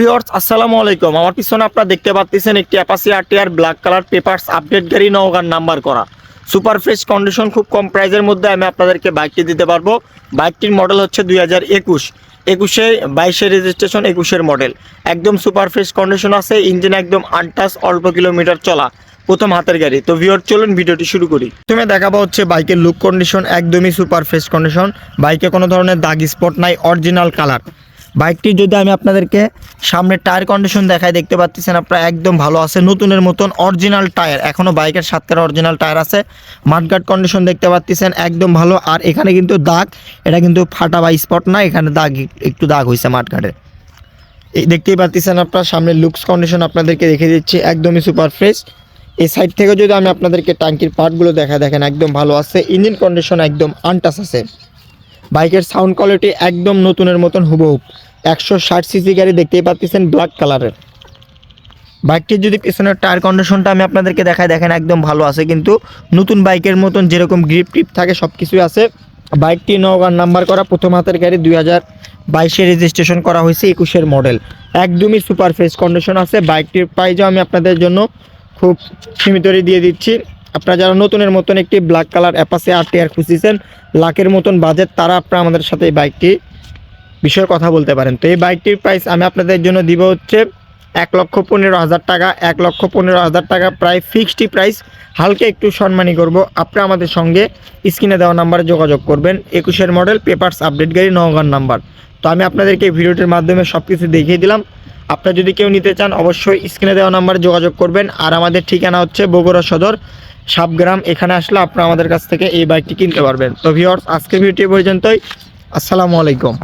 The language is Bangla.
ভিউয়ার্স, আসসালামু আলাইকুম। আমার পিছনে আপনারা দেখতে পাচ্ছেন একটি Apache RTR black colour papers update গাড়ি, নওগাঁর নাম্বার করা। সুপার ফ্রেশ কন্ডিশন খুব কম প্রাইজের মধ্যে আমি আপনাদেরকে বাইকটি দিতে পারব। বাইকটির মডেল হচ্ছে দুই হাজার একুশ। একুশে, বাইশে রেজিস্ট্রেশন একুশের মডেল একদম সুপার ফ্রেশ কন্ডিশন আছে ইঞ্জিন একদম আনটাস অল্প কিলোমিটার চলা। প্রথম হাতের গাড়ি। তো ভিওর চলুন ভিডিওটি শুরু করি। তুমি দেখাবো হচ্ছে বাইকের লুক কন্ডিশন একদমই সুপার ফ্রেশ কন্ডিশন বাইকে কোনো ধরনের দাগ স্পট নাই অরিজিনাল কালার বাইকটি যদি আমি আপনাদেরকে সামনে টায়ার কন্ডিশন দেখাই দেখতে পাচ্ছেন, আপনারা একদম ভালো আছে, নতুনের মতন অরিজিনাল টায়ার এখনও বাইকের সাতকার অরিজিনাল টায়ার আছে। মাঠগার্ড কন্ডিশন দেখতে পাচ্ছেন, একদম ভালো। আর এখানে কিন্তু দাগ, এটা কিন্তু ফাটা বা স্পট না, এখানে দাগ একটু দাগ হয়েছে মাঠঘাটে। এই দেখতেই পাচ্ছেন আপনার সামনে লুকস কন্ডিশন আপনাদেরকে দেখে দিচ্ছি, একদমই সুপার ফ্রেশ এই সাইড থেকে যদি আমি আপনাদেরকে ট্যাঙ্কির পার্টগুলো দেখা দেখেন, একদম ভালো আছে। ইঞ্জিন কন্ডিশন একদম আনটাস আছে। বাইকের সাউন্ড কোয়ালিটি একদম নতুনের মতন হুবহুব একশো ষাট সিসি গাড়ি দেখতেই পাচ্ছেন ব্ল্যাক কালারের। বাইকটির যদি পিছনের টায়ার কন্ডিশনটা আমি আপনাদেরকে দেখাই, দেখেন একদম ভালো আছে, কিন্তু নতুন বাইকের মতন যেরকম গ্রিপ টিপ থাকে সব কিছুই আছে। বাইকটি নওগাঁর নাম্বার করা, প্রথম হাতের গাড়ি দুই হাজার বাইশে রেজিস্ট্রেশন করা হয়েছে, একুশের মডেল। একদমই সুপার ফ্রেশ কন্ডিশন আছে। বাইকটির প্রাইজও আমি আপনাদের জন্য খুব সীমিতই দিয়ে দিচ্ছি। আপনারা যারা নতুনের মতন একটি ব্ল্যাক কালার অ্যাপাসে আর টিয়ার খুঁজছেন লাখের মতন বাজেট তারা আপনারা আমাদের সাথে এই বাইকটি বিষয়ে কথা বলতে পারেন। তো এই বাইকটির প্রাইস আমি আপনাদের জন্য দিব হচ্ছে এক লক্ষ পনেরো হাজার টাকা। এক লক্ষ পনেরো হাজার টাকা প্রায় ফিক্সডই প্রাইস হালকা একটু সম্মানী করব। আপনারা আমাদের সঙ্গে স্ক্রিনে দেওয়া নাম্বারে যোগাযোগ করবেন। একুশের মডেল পেপারস আপডেট গাড়ি নওগাঁর নাম্বার তো আমি আপনাদেরকে ভিডিওটির মাধ্যমে সব কিছু দেখিয়ে দিলাম। আপনারা যদি কেউ নিতে চান, অবশ্যই স্ক্রিনে দেওয়া নাম্বারে যোগাযোগ করবেন। আর আমাদের ঠিকানা হচ্ছে বগুড়া সদর সাবগ্রাম এখানে আসলে আপনারা আমাদের কাছ থেকে এই বাইকটি কিনতে পারবেন। তো ভিওর্স আজকে ভিডিওটি পর্যন্তই। আসসালামু আলাইকুম।